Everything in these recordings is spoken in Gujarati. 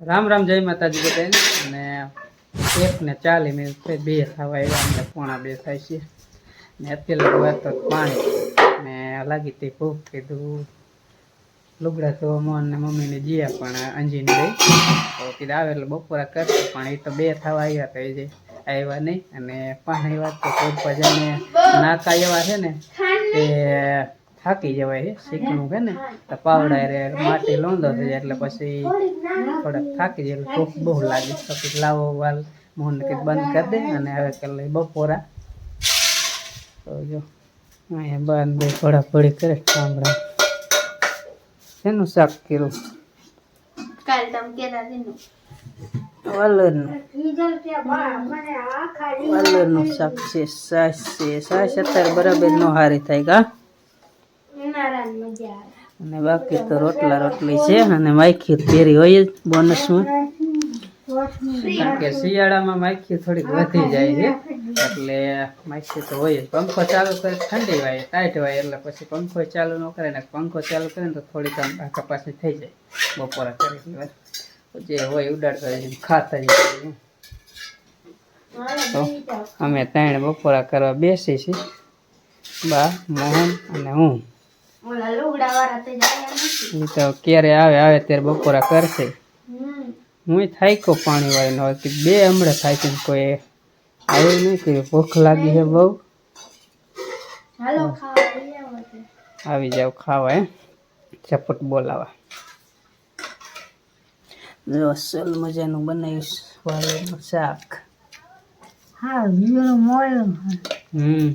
રામ રામ જય માતાજી બધાને. અને એક ને ચાલી મિનિટ બે થવા આવ્યા અમને પોણા બે થાય છે. ને અત્યારે વાત તો પાણી. ને લાગી તે ભૂખ કીધું લુગડા તો મોહન ને મમ્મીને જીયા પણ અંજીને રહી તો કીધું આવે એટલે બપોરા કરશે પણ એ તો બે થવા આવ્યા તો એ જે આવ્યા નહીં. અને પાણી વાત તો કોઈ પજાને નાતા એવા છે ને તે થાકી જવાય છે શીખવું કે ને તો પાવડા રે માટી લોંદો થઈ જાય એટલે પછી થોડાક થાકી જાય ભૂખ બહુ લાગે. તો લાવો વાલ મોહન કે બંધ કરી દે અને હવે કરી બપોરા. તો જો અહીંયા બંધ બે થોડા પડી કરે ગામડા. શેનું શાક કર્યું? કાલ તમે કેતા દીનું વાલરનું. વાલરનું શાક છે સાસ છે. સાસ અત્યારે બરાબર નો હારી થાય કા અને બાકી તો રોટલા રોટલી છે અને માખી પેરી હોય જ બોનસમાં કારણ કે શિયાળામાં માખી થોડીક વધી જાય છે. એટલે માખી તો હોય જ. પંખો ચાલુ કરે ઠંડી વાય ટાઈટ વાય, એટલે પછી પંખો ચાલુ ન કરે ને પંખો ચાલુ કરે ને તો થોડીક આમ કપાસી થઈ જાય. બપોરા કરી જે હોય ઉડાડતા જઈએ ખાતા જઈએ તો અમે ત્રણ બપોરા કરવા બેસી છીએ. બા, મોહન અને હું. એ તો ક્યારે આવે આવે ત્યારે બપોરા કરશે. હું હું થાક્યો પાણી હતી બે હમણાં થાય છે કોઈ આવ્યું નહીં કે ભૂખ લાગી છે બહુ. આવો જાવ ખાવા એમ ચપટ બોલાવા. જો અસલ મજાનું બનાવીશ વાળું શાક. હા હમ.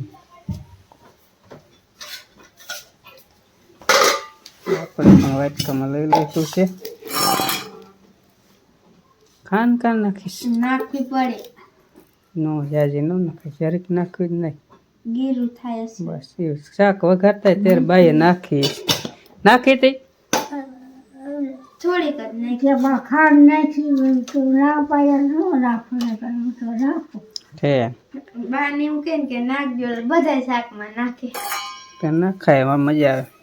પણ વાટકામાં લઈ લઈશું છે. ખાન ખાન નાખીશ. નાખવી પડે. નો જાજી નો નાખીશ જરીક નાખવી જ નહીં. ગીરું થાય છે બસ એવું શાક વઘારતા ત્યારે બાઈએ નાખી નાખી તી? થોડીક જ નાખી પણ ખાંડ નાખી તો ના પાડે ન નાખવું તો નાખું છે. બા ને એવું કે નાખજો બધા શાકમાં નાખે. તે નાખાય એમાં મજા આવે.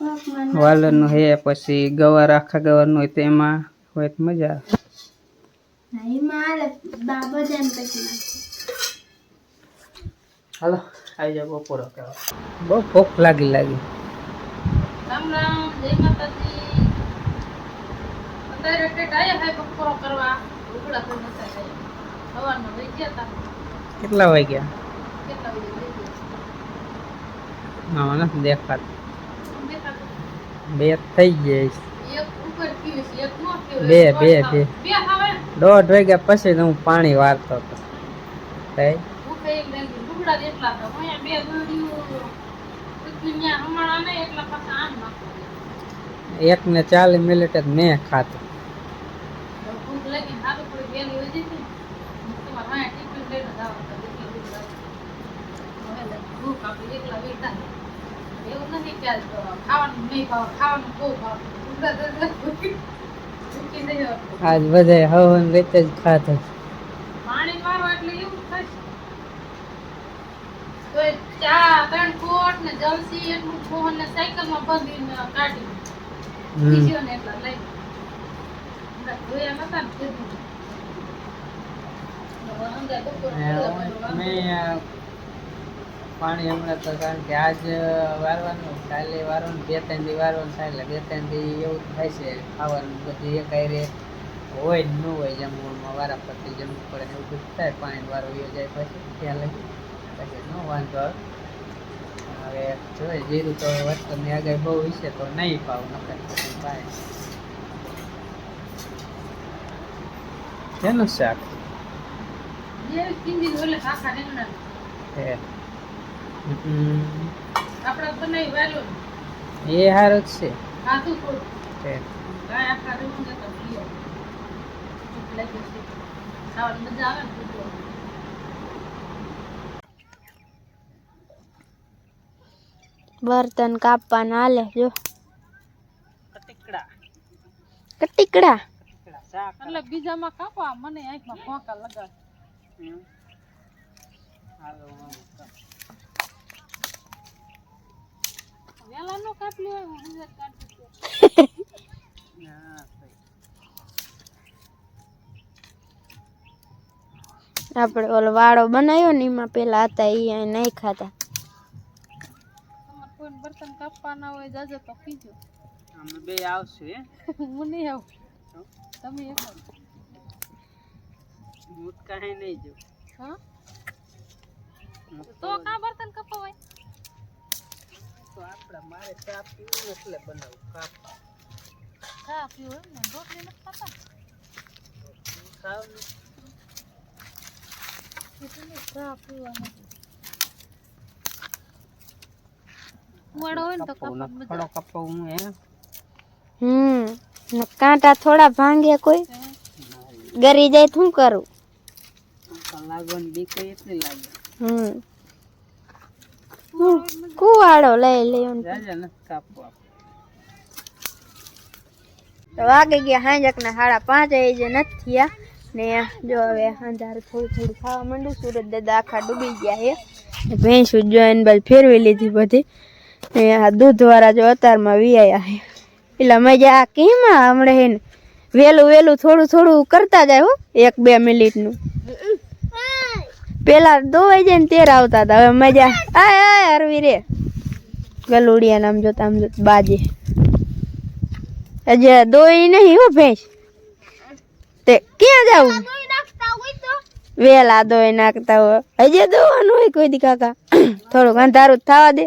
વાલરનું હે પછી ગવાર આખા ગવારનું હોય તો એમાં હોય તો મજા આવે. ના હાલે ને આવી જાવ બપોરો કરવા બહુ ભૂખ લાગી લાગી. રામ રામ જય માતાજી. અત્યારે ટેટ આયા હે બપોરો કરવા. લુગડા પણ નતા ગયા સવારમાં વહી ગયા તા. કેટલા વાગ્યા? કેટલા વાગે વહી નથી દેખાત દેખાતું? બે થઈ થયું બે, બે, બે. દોઢ વાગ્યા પછી હું પાણી વારતો હતો. એક ને ચાલીસ મિનિટ જ મેં ખાતું ભૂખ આપણે એકલા બેઠા એવું નથી કે ખાવાનું નહીં ભાવ ખાવાનું બહુ ભાવ. આજ બધા હવન રીતે જ પાણી એટલે એવું તો ચા ત્રણ કોટ ને જલસી એટલું મોહન ને સાયકલમાં બાંધીને કાઢી. હમ. ને એટલા લઈ. ધોયા નતા ને કીધું. બધા. મેં પાણી હમણાં તો કારણ કે આજ વારવાનું કાલે વારવાનું બે ત્રણ દી વારવાનું થાય એટલે બે ત્રણ દી એવું થાય છે ખાવાનું બધું એક રે હોય ન હોય જમવામાં વારા પરથી જમવું પડે ને એવું બધું થાય પાણી વારો વયો જાય પછી ત્યાં લગી. પછી ન વાંધો આવે. હવે જોઈએ જીરું તો વર્તનની આગળ બહુ વિશે તો નહીં પાવ નકર પાય. શેનું શાક? આપણે બનાવી વાલો. એ સારું જ છે. ખાધું થોડું છે. ગાય આખા રીંગણા તો પ્રિય ભૂખ લાગી છે. ખાવાની મજા આવે ને ભૂખ બર્તન કાપવાના હાલે જો. કટીકડા. કટીકડા? કટીકડા શાક. એટલે બીજામાં કાપા મને આંખમાં ફોંકા લગાડ. साथ में होमवर्क कर सकते हैं આપણે ઓલો વાળો બનાવ્યો ને એમાં પેલા હતા એ નહીં ખાતા કોઈ બર્તન કાપવાના હોય જાજો તો પીજો અમે બે આવશું હે હું નહીં આવું તમે એક હું કાંઈ નહીં જો હા તો કા બર્તન કપાવાય તો આપણા મારે ચા પીવું એટલે બનાવું કાપ. ચા પીવો એમ ને રોટલી નથી ખાતા? ખાવ ને એટલે ચા પીવા નથી કુવાડો હોય ને તો કપાવું કાપવા નખડો કપાવું હું હે? હમ ને કાંટા થોડા ભાંગે કોઈ. ગરી જાય તો શું કરું? પણ લાગવાની બીક એટલી લાગે. હમ. કુવાડો લઈ લેવો આપણે તો વાગી ગયા હાંજક ના સાડા પાંચ એ જે નથી થયા ને જો હવે અંધારું થોડું થોડું ખાવા માંડ્યું સુરત દાદા આખા ડૂબી ગયા છે. ભેંસ ભેંસું જોઈને બાદ ફેરવી લીધી બધી. ને આ દૂધવાળા જો અતારમાં વિયા છે. એટલે મજા આ કેમાં હમણાં હે ને વહેલું વહેલું થોડું થોડું કરતા જાય હો એક બે મિનિટનું. પેલા દોવાઈ જાય ને તેર આવતા હતા. હવે મજા આય આય અરવી રે. ગલુડિયા નામ જોતા આમ જોતા બાજે. અજે દોઈ નહીં હો ભેંસ. તે ક્યાં જાવું? વેલા દોઈ નાખતા હોય હજી દોવાનું હોય કોઈ દી કાકા. થોડુંક અંધારું જ થવા દે.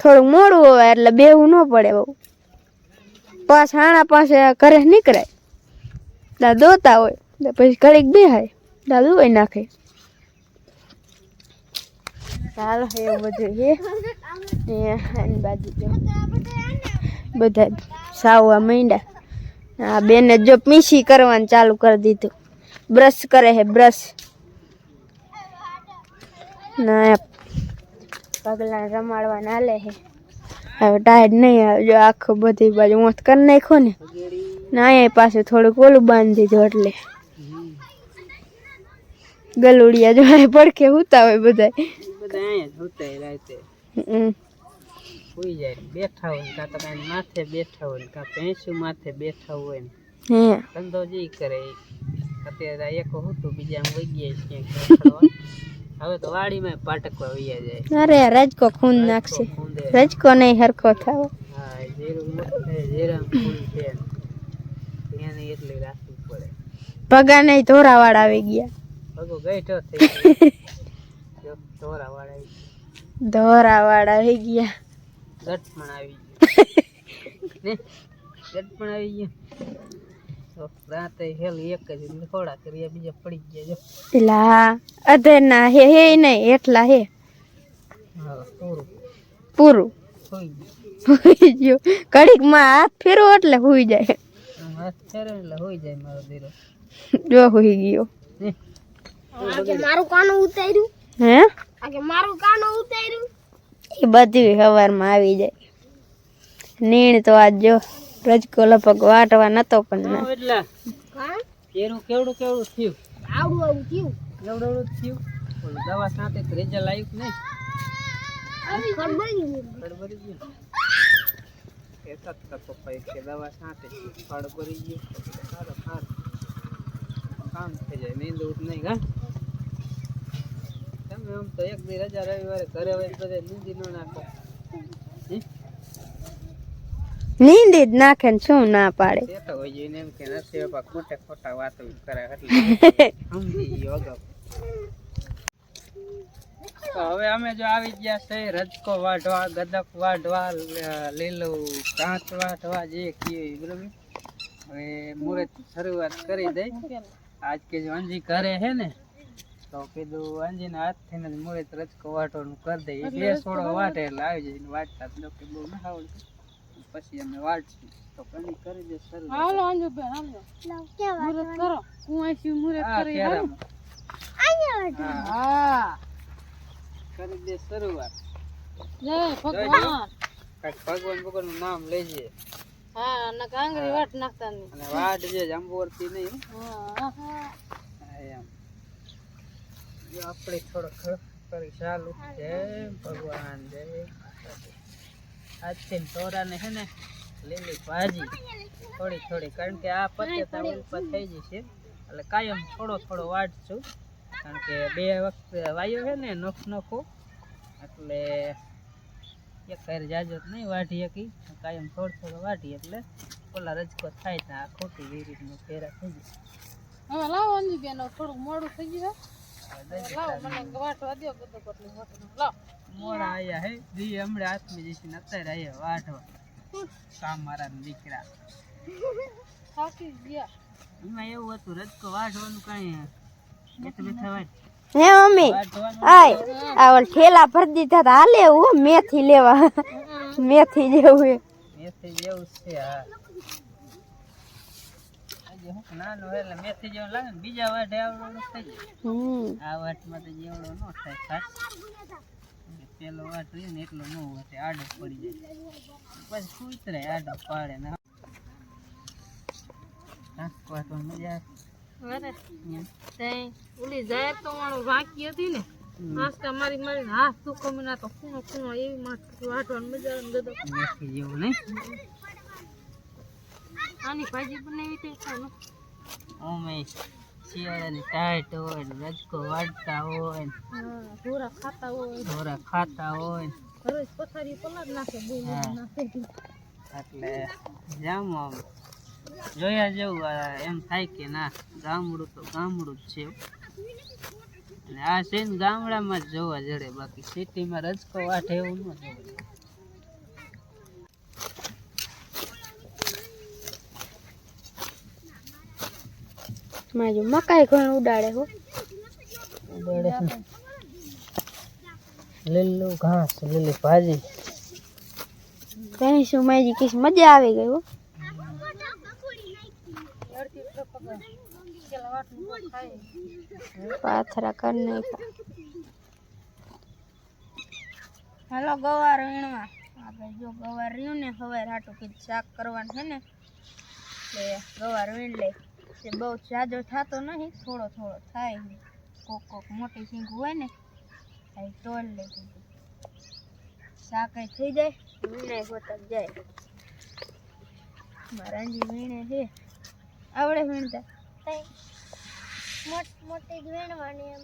થોડુંક મોડું હોય એટલે બેવું ન પડે બહુ. પાછ હાણા પાસે ઘરે નીકળાય. દોતા હોય. પછી ઘડીક બેહાય. દા દોઈ નાખે. ચાલો એવું બધું છે ને આની બાજુ જો. બધા સાવવા માંડ્યા આ બેને જો પીસી કરવાનું ચાલુ કરી દીધું. બ્રશ કરે છે બ્રશ. ના પગલા રમાડવા ના લે છે હવે ટાયર નહીં આવે જો આખું બધી બાજુ મોત કરી નાખ્યો ને. ના અહીંયા પાછું થોડુંક ઓલું બાંધી દીધું એટલે. ગલુડિયા જો અહીં પડખે હુતા હોય બધા બધા અહીંયા જ ઉતાય રાતે. હમ. સુઈ જાય. બેઠા હોય ને કાં તો કાંઈ માથે બેઠા હોય ને કાં ભેંસું માથે બેઠા હોય ને. હે. ધંધો જે કરે ઈ. અત્યારે આ એક હતું બીજા આમ વહી ગયા છે ક્યાંક રખડવા. હવે તો વાડીમાં પાટકવા વૈયા જાય. અરે રજકો ખૂન નાખશે. ખૂંદે રજકો નહીં હરખો થાવ. હા જીરું મોટું જીરા ફૂલ છે. એને એટલી રાખવી પડે. પગા નહીં ધોરાવાળ આવી ગયા. ભગો ગઈઠો થઈ ગયો. ધોરા વાળા આવી ગયા. ગટ પણ આવી ગયું. ને? ગટ પણ આવી ગયું. રાતે હેલ એક જ થોડા કરીએ બીજા પડી ગયા જો. પેલા અધરના હે હે નહીં એટલા હે. પૂરું. પૂરું. હુઈ ગયો. ઘડીકમાં હાથ ફેરવો એટલે હુઈ જાય. હાથ ફેરે એટલે હોઈ જાય મારો દીરો. જો હુઈ ગયો. ને હે? મારું કાનું ઉતાર્યું. એ બધી હવારમાં આવી જાય. નીણ તો આજ જો રજકો લપક વાટવા નતો પણ ના. હા, એટલે કેરું કેવડું કેવડું થયું? આવડું આવડું થયું. થયું? દવા સાથે રિઝલ્ટ આવ્યું કે નહીં ખડબડી ગયું કે દવા સાથે ખડબડી ગયું. સારું સારું. કામ થઈ જાય. નહીં દૂધ નહીં હા? આમ તો એક દી રજા રવિવારે ઘરે હોય બધે નીંદી ન નાખો. હે? નીંદી જ નાખે ને શું ના પાડે? તે તો હોય જોઈને એમ કે નથી બાપા ખોટે ખોટા વાતો કરે એટલે સમજી તો હવે અમે જો આવી ગયા છે રજકો વાઢવા ગદક વાઢવા લીલું કાંચ વાઢવા જે કીએ એ બરોબર? હવે મુહૂર્ત શરૂઆત કરી દઈ. આજ કે જો અંજી કરે છે ને તો કીધું અંજીના હાથથી ને જ મુહૂર્ત વાટો કરી એ બે સોળો વાટે એટલે આવી જાય ને વાટતા તો કે બહુ ના આવડતું. પછી અમે વાટશું તો કણી કરી દે સર હાલો અંજુ બેન હાલો મુહૂર્ત કરો. કુંવાસી મુહૂર્ત હા કરી હાલો. કેરામાં. વાટો હા. કરી દે શરૂઆત. જય ભગવાન. કાંઈક ભગવાન ભગવાનનું નામ લેજે. હા અને કાંગરી વાટ નાખતા નહીં અને વાટજે જંબોરથી નહીં. હા. જો આપણે થોડોક કરી ચાલુ. જય ભગવાન જય. આજથી તોરાને છે ને લીલી ભાજી. થોડી થોડી કારણ કે આ પત્તે ઉપર થઈ જશે એટલે કાયમ થોડો થોડો વાટશું. કારણ કે બે વખત વાયો છે ને નોખ નોખો. એટલે એક ફેર જાજો નહીં વાઢી શકી કાયમ થોડો થોડો વાઢી. એટલે ઓલા રજકો થાય ને આ ખોટી એ રીતનું ફેરા થઈ જાય. હવે લાવો અંજુ બેનો થોડુંક મોડું થઈ ગયું લાવો લાવો. મોડા આયા હે. દી હમણાં હાથમાં જઈશું અત્યારે આયા વાઢવા કામ મારા દીકરા. થાકી ગયા. એમાં એવું હતું રજકો વાઢવાનું કાંઈ બેઠા બેઠા વાઢ હે મમ્મી આય. આ ઠેલા ભરી દીધા તા હાલે હું મેથી લેવા. મેથી જેવું મેથી જેવું છે હા. નાનો એટલે મેથી જેવું લાગે ને બીજા વાઢે આવડો થઈ જાય. આ વાટમાં તો જેવડો ન થાય ખાસ. પેલો વાટ રહ્યો ને એટલો ન વાટે આડો પડી જાય. પછી કૂતરે આડો પાડે ને મજા આવે. ઓલી જાય તો મારું વાંકી હતી ને નાસ્તા મારી મારી હાથ દુખો ના તો ખૂણો ખૂણો એવી માથું વાટવાનું મજા આવે જેવું નહીં? આની ભાજી બનાવી તે ખાનો ઓમે શિયાળાની ટાઈટ હોય ને રજકો વાટતા હોય ને ઢોરા ખાતા હોય. ઢોરા ખાતા હોય. ને ઘરે પથારી પલાદ નાખે બહુ નાખે. એટલે જામ આમ. જોયા જેવું એમ થાય કે ના ગામડું તો ગામડું જ છે. અને આ સીન ગામડામાં જ જોવા જડે બાકી સિટીમાં રજકો વાટે એવું ન જોવા જડે. મારી મકાઈ ઘણ ઉડાડે હો. ઉડાડે. છે. લીલું ઘાસ લીલી ભાજી. કઈ શું મારી કીશ મજા આવી ગઈ હો. પેલા વાટનું બહુ ખાય પાથરા કરી નાખ્યા. હાલો ગવાર વીણવા. આપણે જો ગવાર રહ્યું ને હવે હાટું કીધું શાક કરવાનું છે ને એટલે ગવાર વીણ લે તે બહુ જાજો થતો નહીં. થોડો થોડો થાય છે કોક કોક મોટી સિંગ હોય ને એ તોડ લે શાક થઈ જાય. વીણે હોતા જાય. મારાજી વીણે છે. આવડે વીણતા. મોટ, મોટી જ વીણવાની એમ.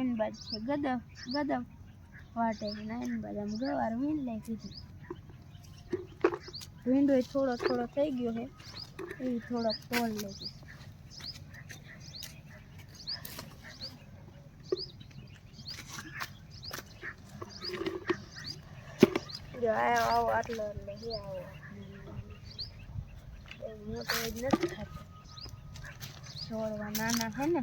એન બાજ છે. ગદમ ગદમ વાટે નાઈન બાદ આમ ગવાર વીણ લે કીધું. ભીંડો થોડો થોડો થઈ ગયો છે એ થોડોક તોડ લે કીધું જો આવો, આટલો એટલે આવો. મોટો જ નથી ખાતો છોડવા નાના છે ને.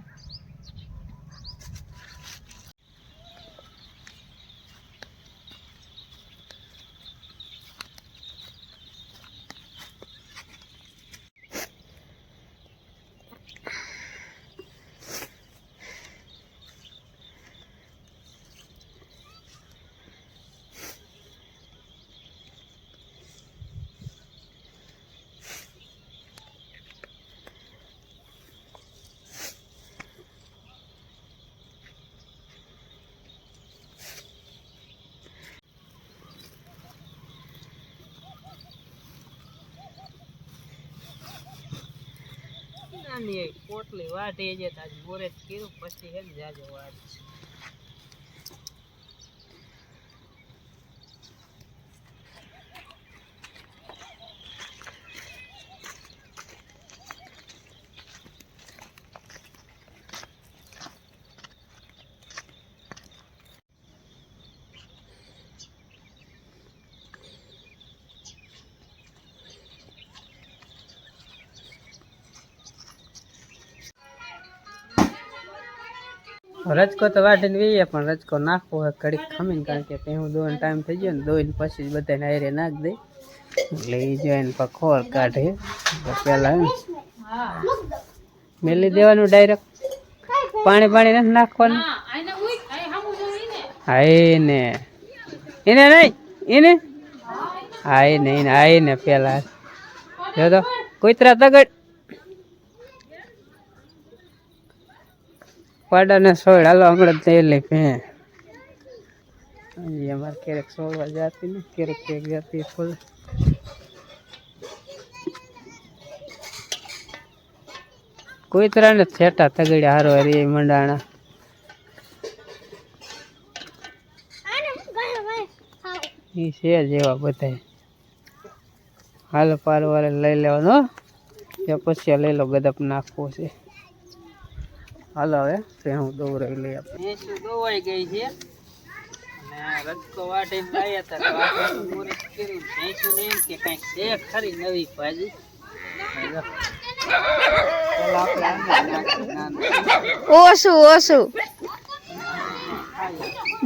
એવી પોટલી વાટી એ તો તાજ મોરે કીધું પછી ને જાજો વાત છે રજકો તો વાટીને વીએ, પણ રજકો નાખવો હોય ઘડીક ખમીને, કારણ કે હું દોવાનો ટાઈમ થઈ ગયો ને, દોઈને પછી બધાને હારે નાખ દઈ. એટલે એ જોઈને પખોર કાઢે. પહેલા મેલી દેવાનું ડાયરેક્ટ પાણી પાણી નથી નાખવાનું. હા એને એને નહીં એને હા એને એને હા એને પેલા. જો તો, કુતરા તગડ. પાડાને સોળ હાલો હમણાં તેલ લઈ પે અમારે ક્યારેક સોળવા જતી ને ક્યારેક ક્યાંક જતી ફૂલ. કોઈ તરા ને છેટા તગડ્યા હારો હરી મંડાણા. એ છે જેવા બધાય. હાલ પારવારે લઈ લેવાનો ત્યાં પછી લઈ લો ગદપ નાખવો છે. હાલો હવે ભેહું દોરાઈ લઈ આપણે દોવાઈ ગઈ છે? અને રજકો વાટીને લાવ્યા હતા તો આપણે ભેંસું ને એમ કે કાંઈક છે ખરી નવી ભાજી. ઓછું ઓછું.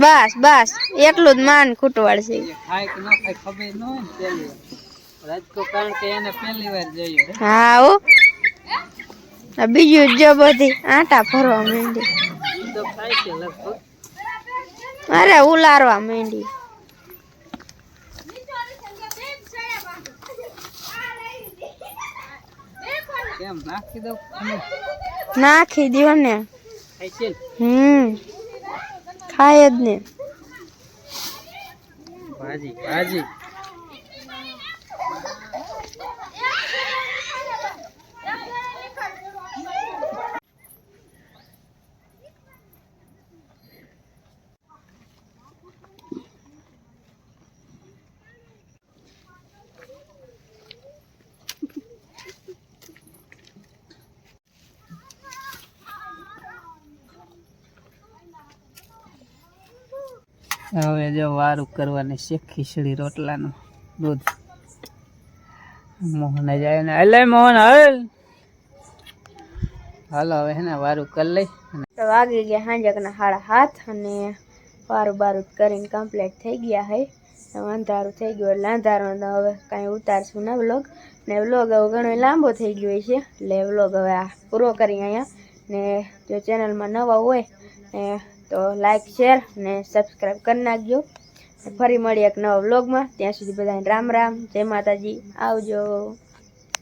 બસ બસ. એટલું જ માન ખૂટવાડ છે. ખાય કે ન ખાય ખબર ન હોય ને પહેલી વાર. રાજકો કારણ કે એને પહેલી વાર જોયો હા હો. આ બીજું જો બધી આટા ફરવા માંડી. અરે ઉલારવા માંડી. નાખી છે ને? હમ. ખાય જ ને. ભાજી ભાજી. હવે જો વારું કરવાની છે, ખીચડી રોટલાનું. દૂધ. મોહન જાય ને. એટલે મોહન, હલ. હાલો, હવે હે ને વારું કરી લઈ. વાગી ગયા હાંજકના હાડા હાથ અને વારું બારું કરીને કમ્પ્લીટ થઈ ગયા હે. અંધારું થઈ ગયું એટલે અંધારું હવે કાંઈ ઉતારશું ના વ્લોગ ને વ્લોગ હવે ઘણો લાંબો થઈ ગયો છે. એટલે વ્લોગ હવે આ પૂરો કરી અહીંયા. ને જો ચેનલમાં નવા હોય ને તો લાઇક શેર ને સબસ્ક્રાઈબ કરી નાખજો. ફરી મળીએ એક નવા વ્લોગમાં ત્યાં સુધી બધાને રામ રામ. જય માતાજી. આવજો.